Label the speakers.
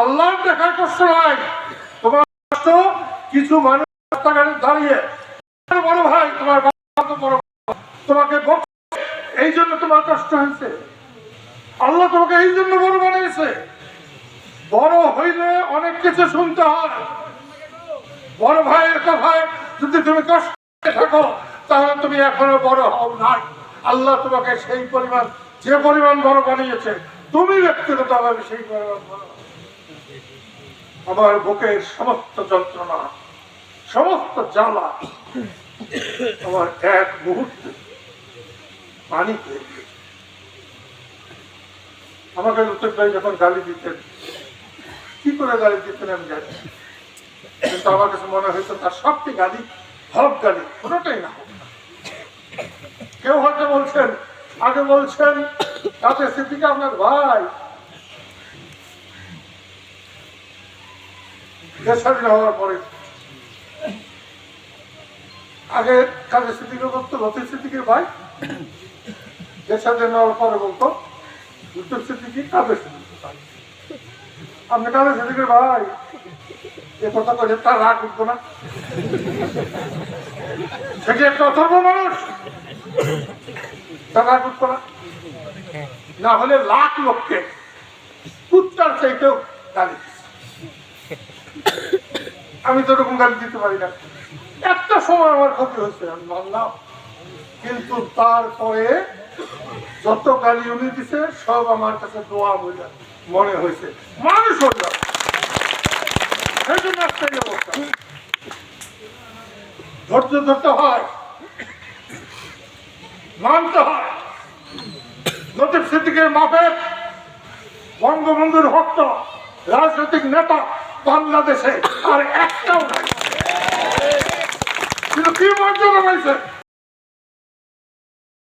Speaker 1: আল্লাহ দেখার কষ্ট নয় তোমার কষ্ট, কিছু মানুষ রাস্তাঘাটে দাঁড়িয়ে বড় ভাই, তোমার তোমাকে এই জন্য তোমার কষ্ট হয়েছে। আল্লাহ তোমাকে এই জন্য বড় বানিয়েছে। বড় হইলে অনেক কিছু শুনতে হয়। বড় ভাই ভাইয়ের কথায় যদি তুমি কষ্ট থাকো, তাহলে তুমি এখনও বড় হও নাই। আল্লাহ তোমাকে সেই পরিমাণ, যে পরিমাণ বড় বানিয়েছে, তুমি ব্যক্তিগত ভাবে সেই পরিমাণ বড় আমার বুকের সমস্ত যন্ত্রণা, সমস্ত জ্বালা আমার এক মুহূর্তে পানি আমাকে লুতের ভাই যখন গালি দিতেন, কি করে গালি দিতেন আমি জানি কিন্তু আমার কাছে মনে হয়েছে, তার সবটি গালি, হক গালি, কোনোটাই না হোক। কেউ হয়তো বলছেন, আগে বলছেন, তাতে স্মৃতিকে আপনার ভাই দেশ স্বাধীন হওয়ার পরে আগে কাজের স্মৃতিকে বলতো লতির স্মৃতিকে ভাই। দেশ স্বাধীন হওয়ার পরে বলতো লতির স্মৃতিকে কাজের স্মৃতিকে ভাই। আপনি কাজের স্মৃতিকে ভাই? এ কথা কয়ে তার রাগ উঠবো না। সে কি একটা মানুষ? তার রাগ উঠবো না। হলে লাখ লোককে কুত্তার চাইতেও গালি। আমি তো ওরকম গাড়ি দিতে পারি না। একটা সময় আমার ক্ষতি হয়েছে মানলাম। কিন্তু তারপরে যত গালি উনি দিছে, সব আমার কাছে দোয়া বইলা, মনে হয়েছে। মানুষ হইল সেই। ধৈর্য ধরতে হয়, মানতে হয়। নতুন সিদ্দিকের মাপের বঙ্গবন্ধুর ভক্ত, রাজনৈতিক নেতা বাংলাদেশে আর একটাও নাই। কি মর্যাদা পাইছে?